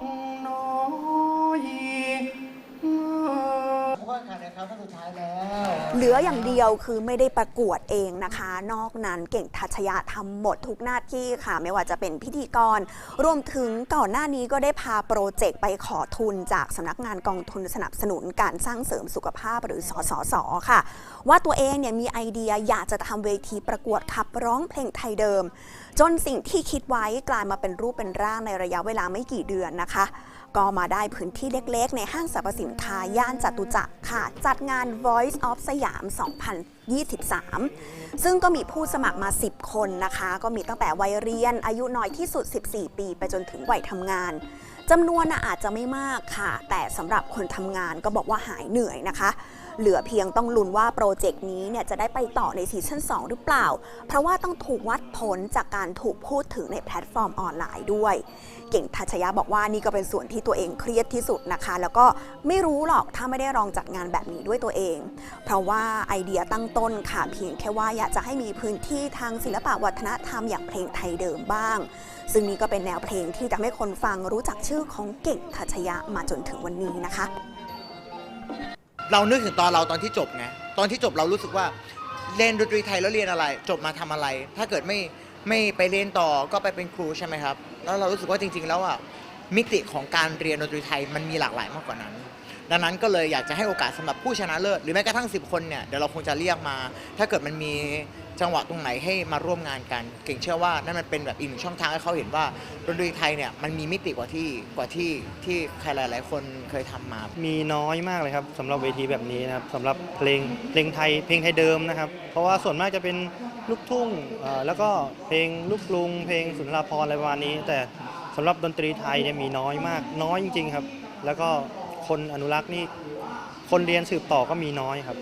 嗯 เหลืออย่างเดียวคือไม่ได้ประกวดเองนะคะ นอกนั้นเก่งทัชยะทำหมดทุกหน้าที่ค่ะ ไม่ว่าจะเป็นพิธีกร รวมถึงก่อนหน้านี้ก็ได้พาโปรเจกต์ไปขอทุนจากสำนักงานกองทุนสนับสนุนการสร้างเสริมสุขภาพหรือสสสค่ะ ว่าตัวเองเนี่ยมีไอเดียอยากจะทำเวทีประกวดขับร้องเพลงไทยเดิม จนสิ่งที่คิดไว้กลายมาเป็นรูปเป็นร่างในระยะเวลาไม่กี่เดือนนะคะ ก็มาได้พื้นที่เล็กๆ ในห้างสรรพสินค้าย่านจตุจักรค่ะ จัดงาน Voice of สยาม 2023 ซึ่งก็มีผู้สมัครมา 10 คนนะคะ ก็มีตั้งแต่วัยเรียนอายุน้อยที่สุด 14 ปี ไปจนถึงวัยทำงานจำนวนน่ะอาจจะไม่มากค่ะ แต่สำหรับคนทำงานก็บอกว่าหายเหนื่อยนะคะ เหลือเพียงต้องลุ้นว่าโปรเจกต์นี้เนี่ยจะได้ไปต่อในซีซั่น2 หรือเปล่า เพราะว่าต้องถูกวัดผลจากการถูกพูดถึงในแพลตฟอร์มออนไลน์ด้วย เก่งทัชยะบอกว่านี่ก็เป็นส่วนที่ตัวเองเครียดที่สุดนะคะ แล้วก็ไม่รู้หรอกถ้าไม่ได้ลองจัดงานแบบนี้ด้วยตัวเอง เพราะว่าไอเดียตั้งต้นค่ะเพียงแค่ว่าอยากจะให้มีพื้นที่ทางศิลปะวัฒนธรรมอย่างเพลงไทยเดิมบ้าง ซึ่งนี่ก็เป็นแนวเพลงที่ทำให้คนฟังรู้จักชื่อของเก่งทัชยะมาจนถึงวันนี้นะคะ เรานึกถึงตอนเราตอนที่จบไงตอนที่จบเรารู้สึกว่าเรียนดนตรีไทยแล้วเรียนอะไร จบมาทำอะไร ถ้าเกิดไม่ไม่ไปเรียนต่อก็ไปเป็นครูใช่ไหมครับ แล้วเรารู้สึกว่าจริง ๆ แล้วอะมิติของการเรียนดนตรีไทยมันมีหลากหลายมากกว่านั้น ดังนั้นก็เลยอยากจะให้โอกาสสำหรับผู้ชนะเลิศหรือแม้กระทั่ง 10 คนเนี่ยเดี๋ยวเราคงจะเรียกมา ถ้าเกิดมันมี จังหวะตรงไหนให้มาร่วมงานกัน เก่งเชื่อว่านั่นมันเป็นแบบอีกหนึ่งช่องทางให้เขาเห็นว่าดนตรีไทยเนี่ยมันมีมิติกว่าที่กว่าที่ที่ใครหลาย ๆ คนเคยทำมา มีน้อยมากเลยครับสำหรับเวทีแบบนี้นะครับสำหรับเพลงเพลงไทยเพลงไทยเดิมนะครับ เพราะว่าส่วนมากจะเป็นลูกทุ่งแล้วก็เพลงลูกกรุง เพลงสุนทรภรอะไรประมาณนี้ แต่สำหรับดนตรีไทยเนี่ยมีน้อยมาก น้อยจริง ๆ ครับ แล้วก็คนอนุรักษ์นี่คนเรียนสืบต่อก็มีน้อยครับ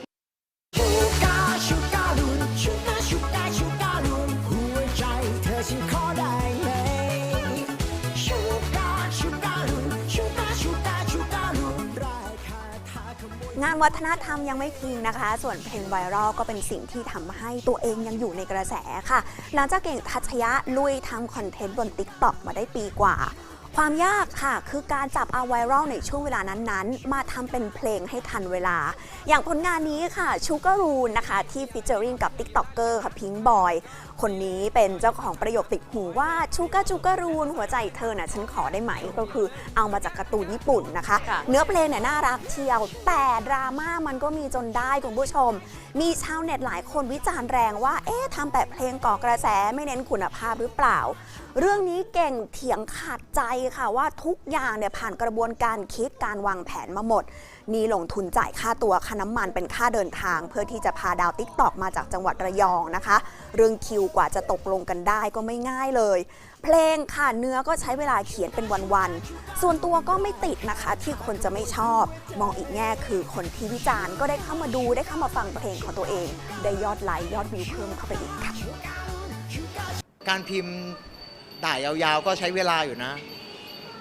งานวัฒนธรรมยังไม่ทิ้งนะคะ ส่วนเพลงไวรัลก็เป็นสิ่งที่ทำให้ตัวเองยังอยู่ในกระแสค่ะ หลังจากเก่งทัชยะลุยทำคอนเทนต์บน t ิ k t o k มาได้ปีกว่า ความยากค่ะคือการจับเอาไวรัลในช่วงเวลานั้นๆ มาทำเป็นเพลงให้ทันเวลา อย่างผลงานนี้ค่ะชูการูนนะคะ ที่ฟิชเจอริงกับ TikToker ค่ะพิงบอยคนนี้เป็นเจ้าของประโยคติดหูว่าชูกาจูการูนหัวใจเธอน่ะฉันขอได้ไหมก็คือเอามาจากการ์ตูนญี่ปุ่นนะคะค่ะเนื้อเพลงเนี่ยน่ารักเชียว แต่ดราม่ามันก็มีจนได้คุณผู้ชม มีชาวเน็ตหลายคนวิจารณ์แรงว่าเอ๊ะทำแต่เพลงก่อกระแสไม่เน้นคุณภาพหรือเปล่า เรื่องนี้เก่งเถียงขาดใจค่ะว่าทุกอย่างเนี่ยผ่านกระบวนการคิดการวางแผนมาหมด นี่ลงทุนจ่ายค่าตัวค่าน้ำมันเป็นค่าเดินทาง เพื่อที่จะพาดาวติ๊กตอกมาจากจังหวัดระยองนะคะ เรื่องคิวกว่าจะตกลงกันได้ก็ไม่ง่ายเลย เพลงค่ะเนื้อก็ใช้เวลาเขียนเป็นวันๆส่วนตัวก็ไม่ติดนะคะที่คนจะไม่ชอบ มองอีกแง่คือคนที่วิจารณ์ก็ได้เข้ามาดูได้เข้ามาฟังเพลงของตัวเอง ได้ยอดไลค์ยอดวิวเพิ่มเข้าไปอีกค่ะการพิมพ์ ด่ายาวๆ ก็ใช้เวลาอยู่นะ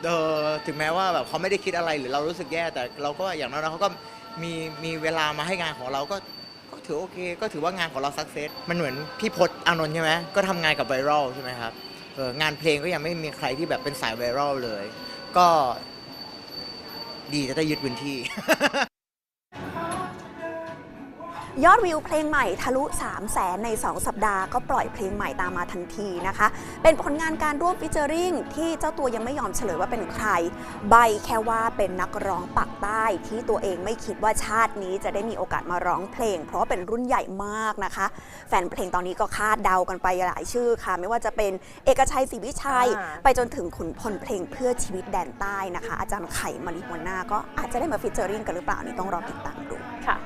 เออถึงแม้ว่าแบบเขาไม่ได้คิดอะไรหรือเรารู้สึกแย่ แต่เราก็อย่างน้อยๆเขาก็มีมีเวลามาให้งานของเราก็ก็ถือโอเค ก็ถือว่างานของเราสักเซสมันเหมือนพี่พศอานนท์ใช่ไหมก็ทำงานกับไวรัลใช่ไหมครับเอองานเพลงก็ยังไม่มีใครที่แบบเป็นสายไวรัลเลย ก็ดีจะได้ยึดพื้นที่ ยอดวิวเพลงใหม่ทะลุ 3 0 0แสนใน 2 สัปดาห์ก็ปล่อยเพลงใหม่ตามมาทันทีนะคะ เป็นผลงานการร่วมฟิชเจอริงที่เจ้าตัวยังไม่ยอมเฉลยว่าเป็นใคร ใบแค่ว่าเป็นนักร้องปักใต้ที่ตัวเองไม่คิดว่าชาตินี้จะได้มีโอกาสมาร้องเพลง เพราะว่าเป็นรุ่นใหญ่มากนะคะ แฟนเพลงตอนนี้ก็คาดเดากันไปหลายชื่อค่ะ ไม่ว่าจะเป็นเอกชัยศรีวิชัยอ่าไปจนถึงขุนพลเพลงเพื่อชีวิตแดนใต้นะคะ อาจารย์ไข่มาริหัวหน้าก็อาจจะได้มาฟิชเจอริงกันหรือเปล่านี่ต้องรอติดตามดูค่ะ